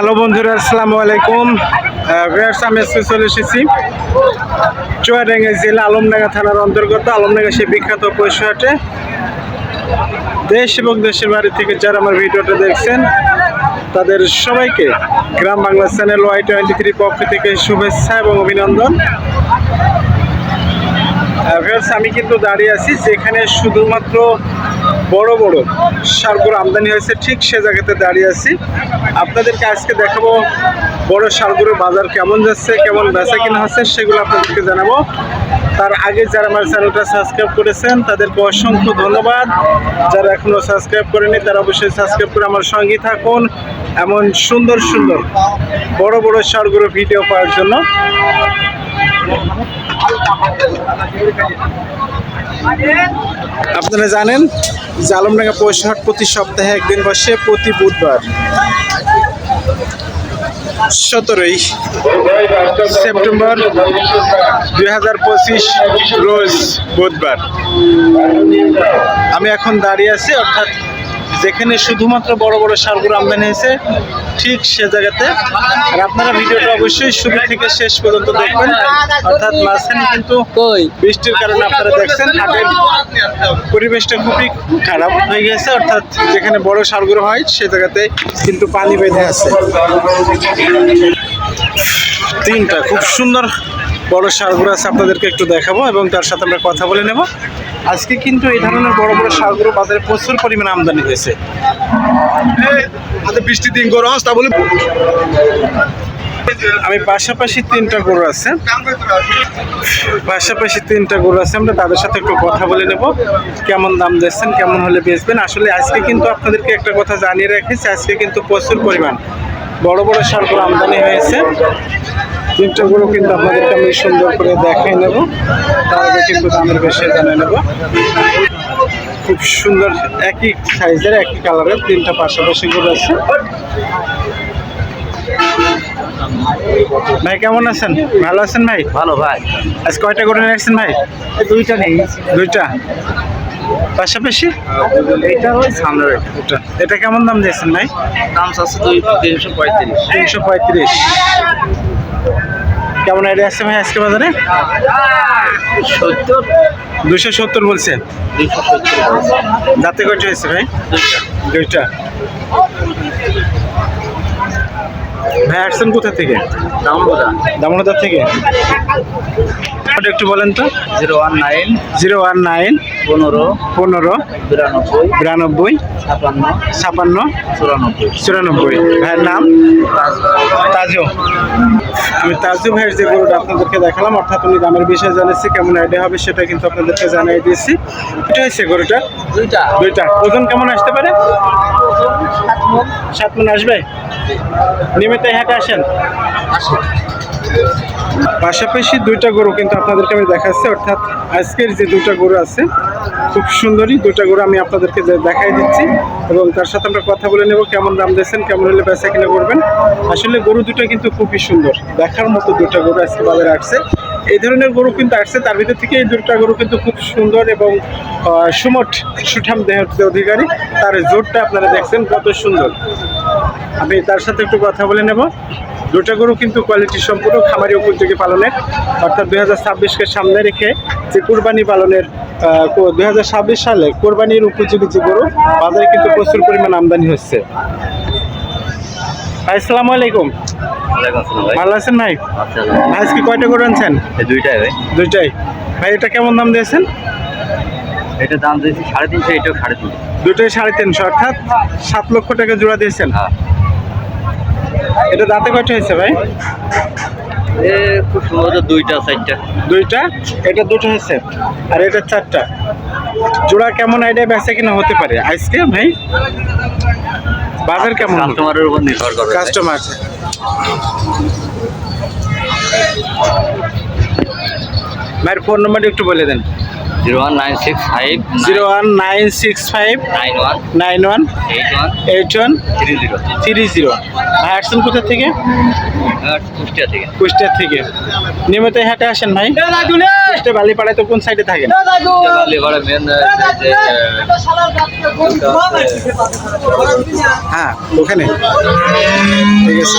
Hello বন্ধুরা, আসসালামু আলাইকুম। ভিউয়ার্স আমি চলে এসেছি চুয়াডাঙ্গা জেলা আলমডাঙ্গা থানার অন্তর্গত আলমডাঙ্গা সেই বিখ্যাত পশু হাটে দেশ এবং দেশের বাড়ি থেকে যারা আমার ভিডিওটা দেখছেন, তাদের সবাইকে Gram Bangla channel Y twenty three পক্ষ থেকে শুভেচ্ছা এবং অভিনন্দন। ভিউয়ার্স আমি কিন্তু দাঁড়িয়ে আছি যেখানে শুধুমাত্র বড় বড় সারগুলো আমদানি হয়েছে, ঠিক সে জায়গাতে দাঁড়িয়ে আছি। আপনাদেরকে আজকে দেখাবো বড় সারগুলোর বাজার কেমন যাচ্ছে, কেমন বেচা কিনা হচ্ছে, সেগুলো আপনাদেরকে জানাব। তার আগে যারা আমার চ্যানেলটা সাবস্ক্রাইব করেছেন, তাদেরকে অসংখ্য ধন্যবাদ। যারা এখনও সাবস্ক্রাইব করেনি তারা অবশ্যই সাবস্ক্রাইব করে আমার সঙ্গেই থাকুন। এমন সুন্দর সুন্দর বড় বড় সারগুলো ভিডিও পাওয়ার জন্য। আপনারা জানেন যে আলমডাঙ্গা পয়সাহাট প্রতি সপ্তাহে একদিন বসে, প্রতি বুধবার সতেরোই সেপ্টেম্বর দুই হাজার পঁচিশ রোজ বুধবার। আমি এখন দাঁড়িয়ে আছি, অর্থাৎ যেখানে শুধুমাত্র বড় বড় সারগুলো আমদানি হয়েছে ঠিক সে জায়গাতে। আর আপনারা ভিডিওটা অবশ্যই শুরু থেকে শেষ পর্যন্ত দেখবেন। অর্থাৎ মাঝখানে কিন্তু বৃষ্টির কারণে আপনারা দেখছেন হাটের পরিবেশটা খুবই খারাপ হয়ে গেছে। অর্থাৎ যেখানে বড় সারগুলো হয় সে জায়গাতে কিন্তু পানি বেঁধে আছে। তিনটা খুব সুন্দর বড় সারগুলো আছে আপনাদেরকে একটু দেখাবো এবং তার সাথে আমরা কথা বলে নেব। আজকে কিন্তু এই ধরনের বড় বড় সারগুলো বাজারে প্রচুর পরিমাণে আমদানি হয়েছে। বৃষ্টি দিন গরম তা বলে আমি পাশাপাশি তিনটা গরু আছে। পাশাপাশি তিনটা গরু আছে আমরা তাদের সাথে একটু কথা বলে নেব। কেমন দাম দিচ্ছেন কেমন হলে বেচবেন? আসলে আজকে কিন্তু আপনাদেরকে একটা কথা জানিয়ে রেখেছি আজকে কিন্তু প্রচুর পরিমাণ বড় বড় সারগুলো আমদানি হয়েছে। তিনটা কিন্তু আপনাদেরকে আমি সুন্দর করে দেখাই নেব। তার আগে কিন্তু দামের বেশি জানিয়ে নেব। খুব সুন্দর একই সাইজের একই কালারের তিনটা পাশাপাশি গরু আছে। ভাই কেমন আছেন? ভালো আছেন ভাই? ভালো ভাই। আজ কয়টা করে নিয়েছেন ভাই? দুইটা নেই দুইটা? পাশাপাশি? এটা ওই সামনের এটা কেমন দাম দিয়েছেন ভাই? দাম আছে দুই তিনশো পঁয়ত্রিশ। তিনশো পঁয়ত্রিশ। কেমন আইডিয়া আছে ভাই আজকে বাজারে? সত্তর। দুশো সত্তর বলছে দাঁতে কয়টা হয়েছে ভাই? দুইটা। ভাই আসছেন কোথা থেকে? দাম বোঝা দামোদর থেকে? একটু বলেন তো। Zero one nine zero one nine পনেরো পনেরো বিরানব্বই বিরানব্বই ছাপান্ন ছাপান্ন চুরানব্বই। চুরানব্বই। ভাইয়ের নাম? তাজু। আমি তাজু ভাইয়ের যে গরুটা আপনাদেরকে দেখালাম অর্থাৎ উনি দামের বিষয়ে জানাচ্ছি কেমন আইডিয়া হবে সেটা কিন্তু আপনাদেরকে জানিয়ে দিয়েছি। এটা হয়েছে গরুটা? দুইটা। দুইটা। ওজন কেমন আসতে পারে? সাত মন আসবে? নিয়মিত এই হাটে আসেন? পাশাপাশি দুইটা গরু কিন্তু আপনাদেরকে আমি দেখাচ্ছি, অর্থাৎ আজকের যে দুইটা গরু আছে, খুব সুন্দরী দুইটা গরু আমি আপনাদেরকে দেখাই দিচ্ছি এবং তার সাথে আমরা কথা বলে নেব, কেমন দাম দিয়েছেন, কেমন হলে বেচা কিনা করবেন। আসলে গরু দুটো কিন্তু খুবই সুন্দর, দেখার মতো দুটো গরু আজকে বাজারে আসছে। এই ধরনের গরু কিন্তু আসছে, তার ভিতর থেকে এই দুটা গরু কিন্তু খুব সুন্দর এবং সুমট, সুঠাম দেহের অধিকারী, তার জোরটা আপনারা দেখছেন কত সুন্দর। আমি তার সাথে একটু কথা বলে নেব। দুটা গরু কিন্তু কোয়ালিটি সম্পূর্ণ খামারি উপযোগী পালনের। অর্থাৎ দুই হাজার ছাব্বিশকে সামনে রেখে যে কোরবানি পালনের দুই হাজার ছাব্বিশ সালে কোরবানির উপযোগী যে গরু বাজারে কিন্তু প্রচুর পরিমাণ আমদানি হচ্ছে। আসসালামু আলাইকুম। ভালো আছেন ভাই? আজকে কয়টা গরু আনছেন? এই দুইটাই ভাই। দুইটাই। ভাই এটা কেমন দাম দিয়েছেন? এটা দাম দিয়েছি সাড়ে তিনশো এটাও সাড়ে তিনশো। দুটোই সাড়ে তিনশো অর্থাৎ সাত লক্ষ টাকা জোড়া দিয়েছেন। হ্যাঁ। এটা দাঁতে কয়টা হয়েছে ভাই? এ খুব সম্ভবত দুইটা চারটা। দুইটা? এটা দুটো হয়েছে। আর এটা চারটা। জোড়া কেমন আইডিয়া বেচা কিনা হতে পারে? আজকে ভাই? বাজার কেমন? কাস্টমারের উপর নির্ভর করে কাস্টমার ভাইয়ের ফোন নাম্বারটা একটু বলে দেন। Zero one nine six five zero one nine six five nine one nine one eight one eight one three zero three zero. ভাই আসছেন কোথা থেকে? কুষ্টিয়া থেকে। কুষ্টিয়া থেকে। নিয়মিত হাটে আসেন ভাই? কুষ্টিয়া বালিপাড়ায় তো কোন সাইডে থাকেন? মেন হ্যাঁ ওখানে। ঠিক আছে।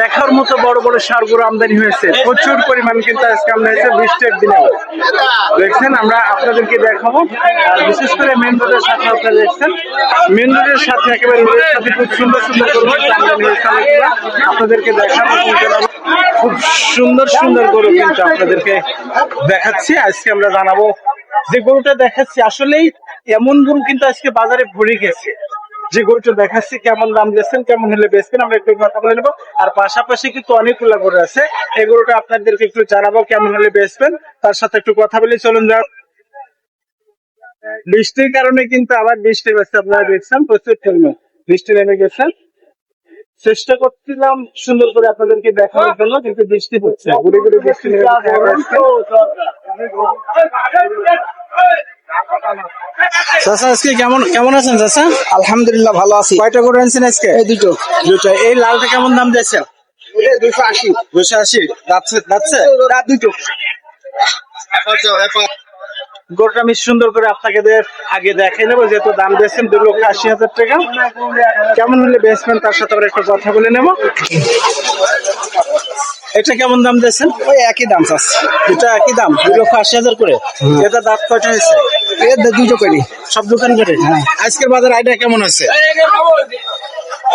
দেখার মতো বড় বড় আমদানি হয়েছে। প্রচুর পরিমাণ কিন্তু আজকে বৃষ্টির দিনে দেখছেন, আমরা আপনাদেরকে দেখাবো। বিশেষ করে মেন রোডের সাথে আপনারা দেখছেন, মেন রোডের সাথে একেবারে খুব সুন্দর সুন্দর আপনাদেরকে দেখাবো খুব সুন্দর সুন্দর গরু কিন্তু আপনাদেরকে দেখাচ্ছি। আজকে আমরা জানাব যে গরুটা দেখাচ্ছি। আসলেই এমন গরু কিন্তু আজকে বাজারে ভরে গেছে। যে গরুটা দেখাচ্ছি কেমন দাম দিচ্ছেন কেমন হলে বেচবেন আমরা একটু কথা বলে নেব আর পাশাপাশি কিন্তু অনেকগুলো গরু আছে এই গরুটা আপনাদেরকে একটু জানাব কেমন হলে বেচবেন তার সাথে একটু কথা বলে চলুন যাও বৃষ্টির কারণে কিন্তু আবার বৃষ্টি হচ্ছে আপনারা দেখছেন প্রচুর ফেলবে বৃষ্টি নেমে গেছে চেষ্টা করছিলাম সুন্দর করে আপনাদেরকে দেখানোর জন্য কিন্তু বৃষ্টি হচ্ছে ঘুরে ঘুরে বৃষ্টি নেমে। চাচা আজকে কেমন কেমন আছেন চাচা? আলহামদুলিল্লাহ ভালো আছি। কয়টা করে আনছেন আজকে? এই দুটো দুটো এই লালটা কেমন দাম দিয়েছেন দুশো আশি। দুশো আশি। রাত দুটো। গরুটা আমি সুন্দর করে আপনাকে দে- আগে দেখে নেব যেহেতু দাম দিয়েছেন দু লক্ষ আশি হাজার টাকা। কেমন হলে বেচবেন তার সাথে আবার একটু কথা বলে নেব? এটা কেমন দাম দিয়েছেন? ওই একই দাম চাচ্ছে। এটা একই দাম দু লক্ষ আশি হাজার করে। এটা দাঁত কয়টা হয়েছে? এর দুটো করি। সব দোকান করে? আজকের বাজার আইডিয়া কেমন আছে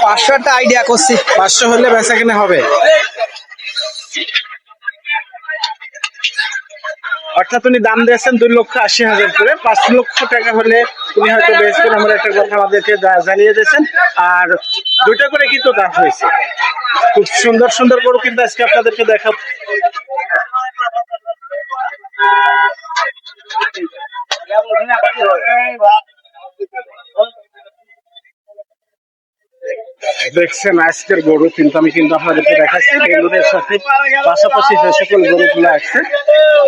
পাঁচশো একটা আইডিয়া করছি। পাঁচশো হলে বেচা কিনে হবে? অর্থাৎ উনি দাম দিয়েছেন দুই লক্ষ আশি হাজার করে। পাঁচ লক্ষ টাকা হলে উনি হয়তো বেচবেন আমরা একটা কথা আমাদেরকে জানিয়ে দিয়েছেন। আর দুইটা করে কিন্তু দাম হয়েছে। খুব সুন্দর সুন্দর গরু কিন্তু আজকে আপনাদেরকে দেখাবো। দেখছেন, আজকের গরু কিন্তু আমি কিন্তু আপনাদেরকে দেখাচ্ছি বেলুনের সাথে। পাশাপাশি যে সকল গরুগুলো আছে,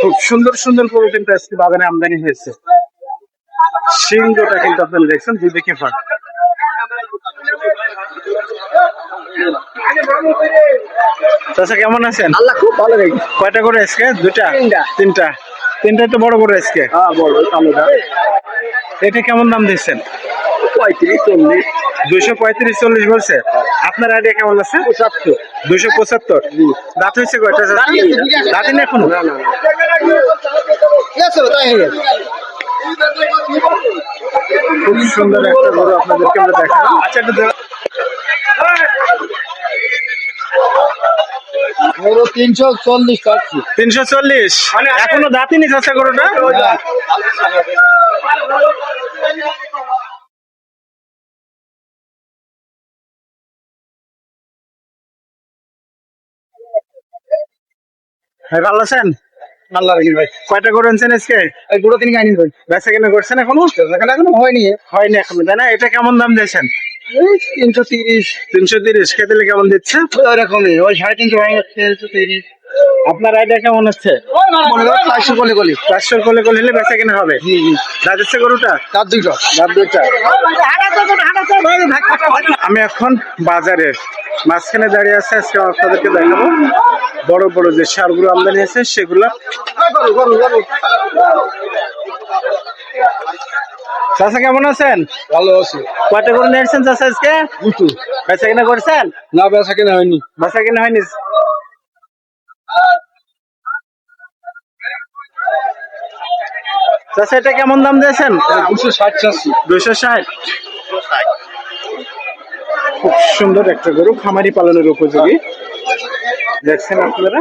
খুব সুন্দর সুন্দর গরু কিন্তু আজকে বাগানে আমদানি হয়েছে। সিংহটা কিন্তু আপনারা দেখছেন দুই দিকে ফাঁক। চাচা কেমন আছেন? আল্লাহ খুব ভালো কয়টা করে আজকে? দুটা তিনটা। তিনটা। তো বড় বড় আজকে। হ্যাঁ বড় কালোটা এটা কেমন দাম দিচ্ছেন? পঁয়ত্রিশ চল্লিশ। দুইশো পঁয়ত্রিশ চল্লিশ বলছে। আপনার আইডিয়া কেমন আছে? পঁচাত্তর। দুইশো পঁচাত্তর। দাঁত হয়েছে কয়টা দাঁতে এখন? খুব সুন্দর একটা গরু আপনাদেরকে আমরা দেখালাম। আচ্ছা একটু তিনশো চল্লিশ তিনশো চল্লিশ। এখনও দাঁতই নি চাষা গরুটা? ভাই ভালো আছেন? আল্লাহ রাখি ভাই। কয়টা গরু আনছেন আজকে? দুটো তিন গাড়ি ভাই বেচা কেনা করছেন এখনও? এখনও হয়নি। হয়নি এখনও। তাই না এটা কেমন দাম দিয়েছেন? তিনশো তিরিশ। তিনশো তিরিশ। খেতে কেমন দিচ্ছে? ওই রকমই। ওই সাড়ে তিনশো তিনশো তিরিশ। আপনার আইডিয়া কেমন হচ্ছে? মনে করো চারশো কলে কলি। চারশো কোলে কোলে হলে বেচা কেনা হবে। দাঁত হচ্ছে গরুটা? তার দুইটা। দাঁত দুইটা। আমি এখন বাজারের মাঝখানে দাঁড়িয়ে আছে আজকে আপনাদেরকে দেখাবো। বড় বড় যে সারগুলো আমদানি আছে সেগুলো। চাষা কেমন আছেন? ভালো আছে। কয়টা করে নিয়ে আসছেন চাষা আজকে? দুটো। বেচা কিনা করছেন? না বেচা কেনা হয়নি। বেচা কিনা হয়নি। চাষা এটা কেমন দাম দিয়েছেন দুশো ষাট দুশো ষাট খুব সুন্দর একটা গরু খামারি পালনের উপযোগী দেখছেন আপনারা